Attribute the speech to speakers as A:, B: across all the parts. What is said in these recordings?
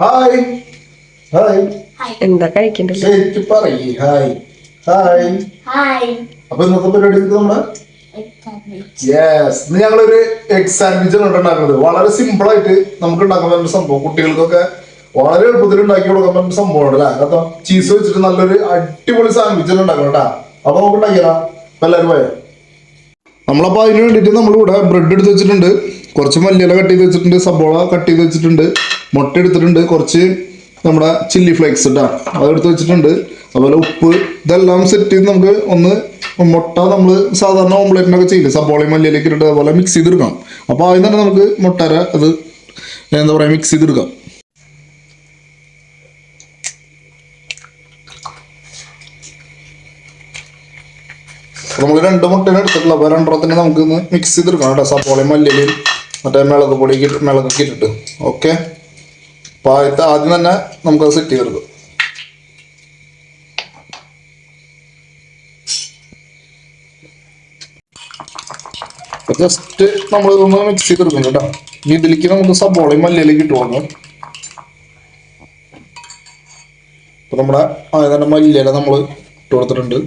A: Hi hi
B: എന്താ കഴിക്കണ്ടല്ലോ?
A: ശരിക്കും പറയ്. ഹായ് ഹായ്
C: ഹായ്
A: അപ്പൊ ഇന്നത്തെ പരിപാടി നമ്മൾ? യെസ് ഞങ്ങളൊരു എഗ് സാൻഡ്വിച്ച് ആണ് ഉണ്ടാക്കുന്നത്. വളരെ സിമ്പിൾ ആയിട്ട് നമുക്ക് ഉണ്ടാക്കാൻ പറ്റുന്ന സംഭവം. കുട്ടികൾക്കൊക്കെ വളരെ എളുപ്പത്തിൽ ഉണ്ടാക്കി കൊടുക്കാൻ പറ്റുന്ന സംഭവമാണ് അല്ലേ? അപ്പൊ ചീസ് വെച്ചിട്ട് നല്ലൊരു അടിപൊളി സാൻഡ്വിച്ച് ഉണ്ടാക്കണം കേട്ടാ. അപ്പൊ നമുക്ക് ഉണ്ടാക്കിയാലോ അപ്പൊ എല്ലാവരും പോയോ? നമ്മളപ്പോ അതിന് വേണ്ടിയിട്ട് നമ്മളിവിടെ ബ്രെഡ് എടുത്ത് വെച്ചിട്ടുണ്ട്. കുറച്ച് മല്ലിയില കട്ട് ചെയ്ത് വെച്ചിട്ടുണ്ട്. സബോള കട്ട് ചെയ്ത് വെച്ചിട്ടുണ്ട്. മുട്ട എടുത്തിട്ടുണ്ട് കുറച്ച് നമ്മുടെ ചില്ലി ഫ്ലേക്സ് ഇട്ടാ. അതെടുത്ത് വെച്ചിട്ടുണ്ട്. അതുപോലെ ഉപ്പ് ഇതെല്ലാം സെറ്റ് ചെയ്ത് നമുക്ക് ഒന്ന് മുട്ട നമ്മൾ സാധാരണ ഓംപ്ലേറ്റിനൊക്കെ ചെയ്യില്ലേ? സബോളയും മല്ലിയിലേക്ക് ഇട്ടിട്ട് അതുപോലെ മിക്സ് ചെയ്തെടുക്കാം. അപ്പോൾ ആദ്യം തന്നെ നമുക്ക് മുട്ടര അത് എന്താ പറയുക മിക്സ് ചെയ്തെടുക്കാം. നമ്മൾ രണ്ട് മുട്ടേനെ എടുത്തിട്ടുള്ള. അപ്പോൾ രണ്ടെണ്ണത്തിന് നമുക്ക് ഇന്ന് മിക്സ് ചെയ്തെടുക്കാം കേട്ടോ. സപ്പോളയും മല്ലിയിലും മറ്റേ മിളക് പൊടി മിളകൊക്കെ ഇട്ടിട്ട്. ഓക്കെ അപ്പോൾ ആദ്യം തന്നെ നമുക്കത് സെറ്റ് ചെയ്തെടുക്കാം. ജസ്റ്റ് നമ്മൾ ഇതൊന്ന് മിക്സ് ചെയ്ത് എടുക്കുന്നു കേട്ടോ. ഇനി ഇതിലേക്ക് നമുക്ക് സബോളയും മല്ലിയിലേക്ക് ഇട്ട് അപ്പൊ നമ്മുടെ ആദ്യം തന്നെ മല്ലിയില നമ്മൾ ഇട്ട് കൊടുത്തിട്ടുണ്ട്.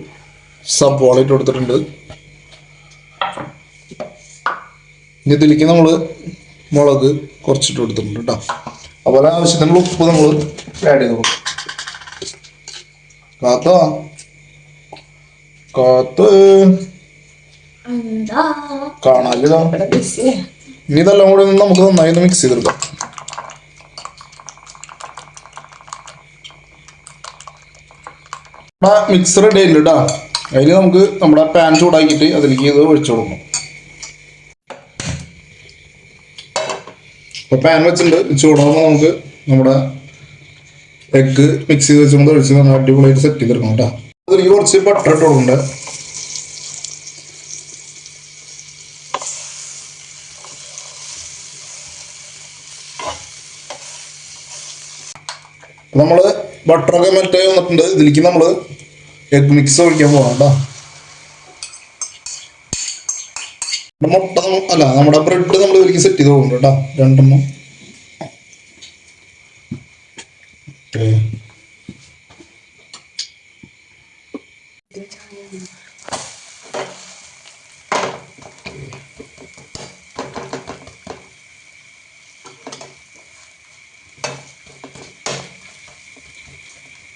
A: സബോള ഇട്ട് കൊടുത്തിട്ടുണ്ട്. ഇനി ഇതിലേക്ക് നമ്മൾ മുളക് കുറച്ചിട്ട് കൊടുത്തിട്ടുണ്ട് കേട്ടോ. അതുപോലെ ആവശ്യത്തിനുള്ള ഉപ്പ് നമ്മൾ ആഡ് ചെയ്ത് കൊടുക്കും. കാത്ത കാത്ത്.
B: കാണാല്ലോ
A: ഇനി ഇതെല്ലാം കൂടെ നിന്ന് നമുക്ക് നന്നായി ഒന്ന് മിക്സ് ചെയ്തെടുക്കാം. മിക്സ് റെഡി ആയില്ല കേട്ടോ അതിൽ നമുക്ക് നമ്മുടെ പാൻ ചൂടാക്കിയിട്ട് അതിലേക്ക് ഇത് ഒഴിച്ചു കൊടുക്കണം. പാൻ വെച്ചിട്ടുണ്ട് ചൂടാകുമ്പോൾ നമുക്ക് നമ്മുടെ എഗ്ഗ് മിക്സ് ചെയ്ത് വെച്ചുകൊണ്ട് ഒഴിച്ച് നമ്മൾ അടിപൊളിയായിട്ട് സെറ്റ് ചെയ്തെടുക്കണം കേട്ടോ. അതിലേക്ക് കുറച്ച് ബട്ടർ ഇട്ട് കൊടുക്കണ്ടേ നമ്മൾ ബട്ടറൊക്കെ മെൽറ്റ് ആയി വന്നിട്ടുണ്ട് ഇതിലേക്ക് നമ്മൾ എഗ് മിക്സ് ഒഴിക്കാൻ പോകണം കേട്ടോ നമ്മുടെ മുട്ട അല്ല നമ്മുടെ ബ്രെഡ് നമ്മൾ ഇതിലേക്ക് സെറ്റ് ചെയ്ത് പോകുന്നുണ്ട് കേട്ടോ. രണ്ടെണ്ണം. ഓക്കേ.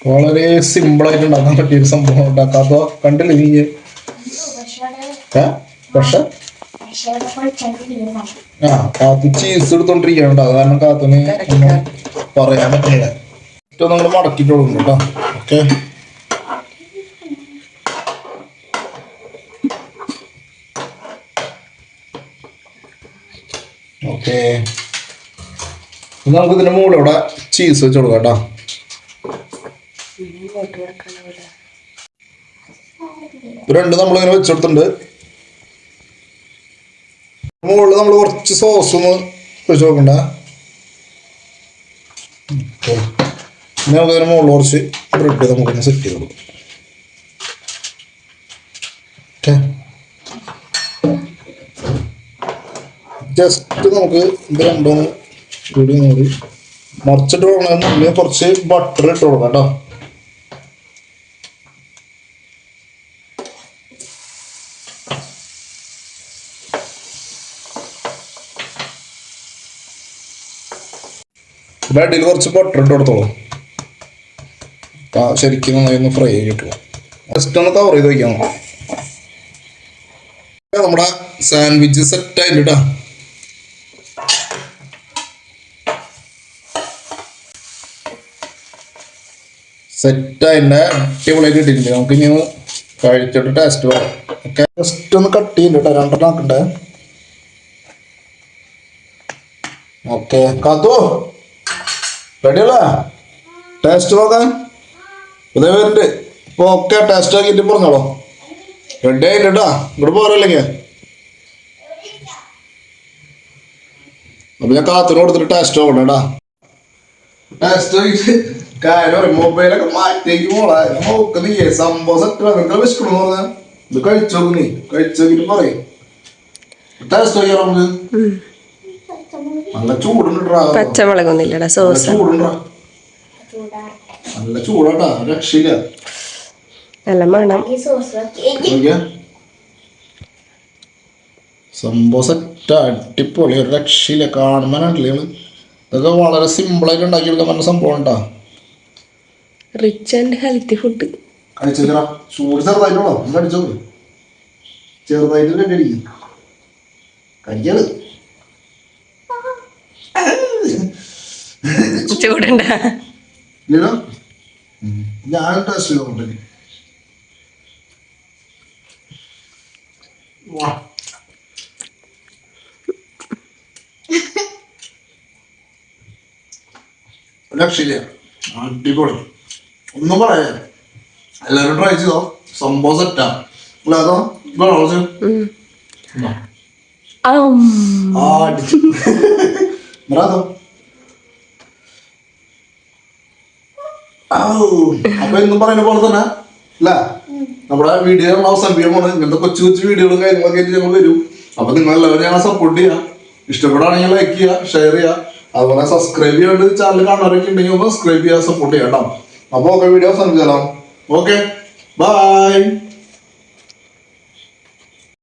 A: വളരെ സിമ്പിൾ ആയിട്ട് ഉണ്ടാക്കാൻ പറ്റിയ ഒരു സംഭവം ഉണ്ടാക്കാത്ത കണ്ടില്ലേ നീ? പക്ഷെ? ആ കാത്തു ചീസ് എടുത്തോണ്ടിരിക്കണം കേട്ടോ അത് കാരണം കാത്തുന് പറയാൻ പറ്റില്ല. ഏറ്റവും നമ്മൾ മടക്കിട്ട് കൊടുക്കണം കേട്ടോ. ഓക്കെ. ഓക്കെ. നമുക്ക് ഇതിന്റെ മുകളിൽ ഇവിടെ ചീസ് വെച്ച് കൊടുക്കാം കേട്ടോ. രണ്ട് നമ്മളിങ്ങനെ വെച്ചെടുത്തിട്ടുണ്ട് മുകളിൽ നമ്മൾ കുറച്ച് സോസ് ഒന്ന് ഒഴിച്ച് നോക്കണ്ട. ഇനി മുകളിൽ കുറച്ച് ബ്രെഡ് നമുക്കൊന്ന് സെറ്റ് ചെയ്ത് കൊടുക്കും ജസ്റ്റ് നമുക്ക് ഇത് രണ്ടും കൂടി കൂടി മറിച്ചിട്ട് കൊടുക്കണമെന്നുണ്ടെങ്കിൽ കുറച്ച് ബട്ടർ ഇട്ട് കൊടുക്കാം കേട്ടോ. ഇതിന്റെ അടിയിൽ കുറച്ച് ബട്ടർ ഇട്ട് കൊടുത്തോളൂ. ശരിക്കും നന്നായി ഒന്ന് ഫ്രൈ കിട്ടുക ജസ്റ്റ് ഒന്ന് കവർ ചെയ്ത് വയ്ക്കാം നമ്മുടെ സാൻഡ്വിച്ച് സെറ്റ് ആയിട്ട് സെറ്റ് അതിന്റെ അടിപൊളിയായിട്ട് കിട്ടിയിട്ടുണ്ട്. നമുക്ക് ഇനി ഒന്ന് കഴിച്ചിട്ട് ടേസ്റ്റ് പറയാം ജസ്റ്റ് ഒന്ന് കട്ട് ചെയ്യുന്നുണ്ട് കേട്ടോ രണ്ടെണ്ണം ആക്കണ്ടേ? ഓക്കെ കാത്തു റെഡിയല്ല? ടേസ്റ്റ് നോക്കാൻ ഇതേ വരുന്നുണ്ട് ഇപ്പൊ ഒക്കെ ടേസ്റ്റ് ആക്കിയിട്ട് പറഞ്ഞോളോ. റെഡി ആയിട്ടാ ഇങ്ങോട്ട് പോരല്ലെങ്കിൽ അപ്പൊ ഞാൻ കാത്തിന് കൊടുത്തിട്ട് ടേസ്റ്റ് നോക്കണം കേട്ടാ. ടേസ്റ്റ് കാര്യം മൊബൈലൊക്കെ നോക്ക് നീ സംഭവം സെറ്റ് നിങ്ങൾക്ക് വിശക്കണമെന്ന് പറഞ്ഞാൽ ഇത് കഴിച്ചോക്ക് കഴിച്ചോക്കിട്ട് പറയും. ടേസ്റ്റ് നോക്കിയാലോ നമുക്ക്. നല്ല ചൂടുണ്ടാ നല്ല
B: സോസ്.
A: ചൂടുണ്ടാ നല്ല ചൂടാട്ടാ രക്ഷയില്ല.
B: നല്ല മണം.
A: സംഭവം സെറ്റ് അടിപൊളി ഒരു രക്ഷയില്ല. കാണുമ്പോഴാണല്ലേ ഇതൊക്കെ വളരെ സിമ്പിളായിട്ട് ഉണ്ടാക്കിയെടുക്കാൻ പറ്റുന്ന സംഭവം ഉണ്ടാ
B: റിച്ച് ആൻഡ് ഹെൽത്തി ഫുഡ്
A: കഴിച്ചാ ചൂട് ചെറുതായിട്ടുള്ളോ? ഒന്ന് കടിച്ചോ ചെറുതായിട്ട് കണ്ടടിക്കും കഴിക്കാണ്
B: ചൂടുണ്ട.
A: ഞാൻ രക്ഷയില്ല അടിപൊളി. ഒന്നും പറയാ എല്ലാവരും ട്രൈ ചെയ്തോ? സംഭവം സെറ്റാ അതോ? വേണോ ബ്രാതോ അപ്പൊ എന്നും പറയുന്ന പോലെ തന്നെ അല്ല? നമ്മുടെ വീഡിയോ പോണത് ഇങ്ങനത്തെ കൊച്ചു കൊച്ചു വീഡിയോകളും കാര്യങ്ങളൊക്കെ ഞങ്ങൾ വരും. അപ്പൊ നിങ്ങൾ എല്ലാവരും ഞങ്ങളെ സപ്പോർട്ട് ചെയ്യാം. ഇഷ്ടപ്പെടുകയാണെങ്കിൽ ലൈക്ക് ചെയ്യുക ഷെയർ ചെയ്യുക അതുപോലെ സബ്സ്ക്രൈബ് ചെയ്യാണ്ട് ചാനൽ കാണാറൊക്കെ ഉണ്ടെങ്കിൽ ഒന്ന് സബ്സ്ക്രൈബ് ചെയ്യുക സപ്പോർട്ട് ചെയ്യാം കേട്ടോ. അപ്പൊ ഓക്കെ വീഡിയോ അവസാനിപ്പിച്ചാലോ. Okay bye